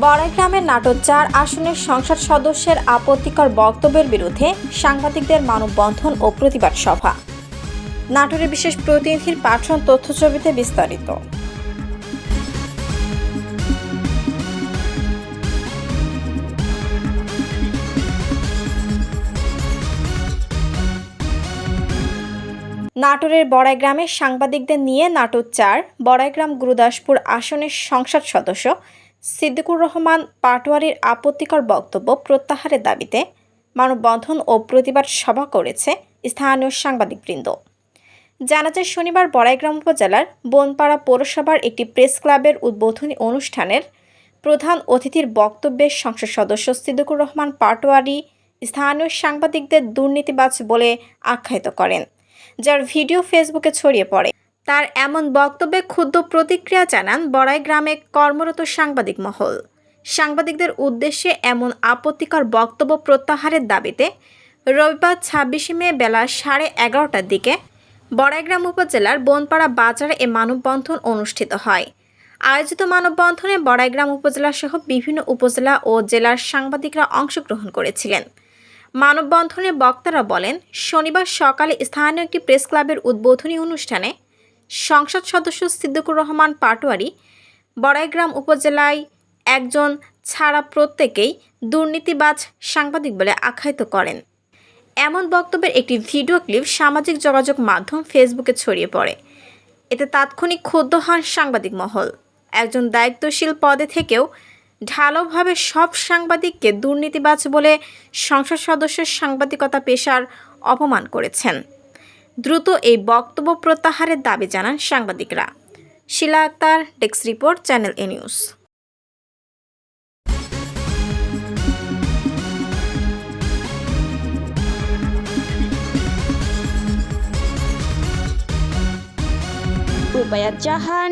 বড়াইগ্রামের নাটোর চার আসনের সংসদ সদস্যের আপত্তিকর বক্তব্যের বিরুদ্ধে সাংবাদিকদের মানববন্ধন ও প্রতিবাদ সভা। নাটোরের বিশেষ প্রতিনিধির পাঠন তথ্যছবিতে বিস্তারিত। নাটোরের বড়াইগ্রামে সাংবাদিকদের নিয়ে নাটোর চার বড়াইগ্রাম গুরুদাসপুর আসনের সংসদ সদস্য সিদ্দিকুর রহমান পাটোয়ারির আপত্তিকর বক্তব্য প্রত্যাহারের দাবিতে মানববন্ধন ও প্রতিবাদ সভা করেছে স্থানীয় সাংবাদিকবৃন্দ। জানা যায়, শনিবার বড়াইগ্রাম উপজেলার বনপাড়া পৌরসভার একটি প্রেস ক্লাবের উদ্বোধনী অনুষ্ঠানের প্রধান অতিথির বক্তব্যে সংসদ সদস্য সিদ্দিকুর রহমান পাটোয়ারি স্থানীয় সাংবাদিকদের দুর্নীতিবাজ বলে আখ্যায়িত করেন, যার ভিডিও ফেসবুকে ছড়িয়ে পড়ে। তার এমন বক্তব্যে ক্ষুদ্র প্রতিক্রিয়া জানান বড়াই গ্রামে কর্মরত সাংবাদিক মহল। সাংবাদিকদের উদ্দেশ্যে এমন আপত্তিকর বক্তব্য প্রত্যাহারের দাবিতে রবিবার ছাব্বিশে মে বেলা সাড়ে এগারোটার দিকে বড়াইগ্রাম উপজেলার বনপাড়া বাজারে এ মানববন্ধন অনুষ্ঠিত হয়। আয়োজিত মানববন্ধনে বড়াইগ্রাম উপজেলা সহ বিভিন্ন উপজেলা ও জেলার সাংবাদিকরা অংশগ্রহণ করেছিলেন। মানববন্ধনে বক্তারা বলেন, শনিবার সকালে স্থানীয় একটি প্রেস ক্লাবের উদ্বোধনী অনুষ্ঠানে সংসদ সদস্য সিদ্দিকুর রহমান পাটোয়ারি বড়াইগ্রাম উপজেলায় একজন ছাড়া প্রত্যেকেই দুর্নীতিবাজ সাংবাদিক বলে আখ্যায়িত করেন। এমন বক্তব্যের একটি ভিডিও ক্লিপ সামাজিক যোগাযোগ মাধ্যম ফেসবুকে ছড়িয়ে পড়ে। এতে তাৎক্ষণিক ক্ষুব্ধ হন সাংবাদিক মহল। একজন দায়িত্বশীল পদে থেকেও ঢালাওভাবে সব সাংবাদিককে দুর্নীতিবাজ বলে সংসদ সদস্যের সাংবাদিকতা পেশার অপমান করেছেন। দ্রুত এই বক্তব্য প্রত্যাহারের দাবি জানান সাংবাদিকরা। শিলা আক্তার ডেক্স report, Channel A News. Rubayat Jahan.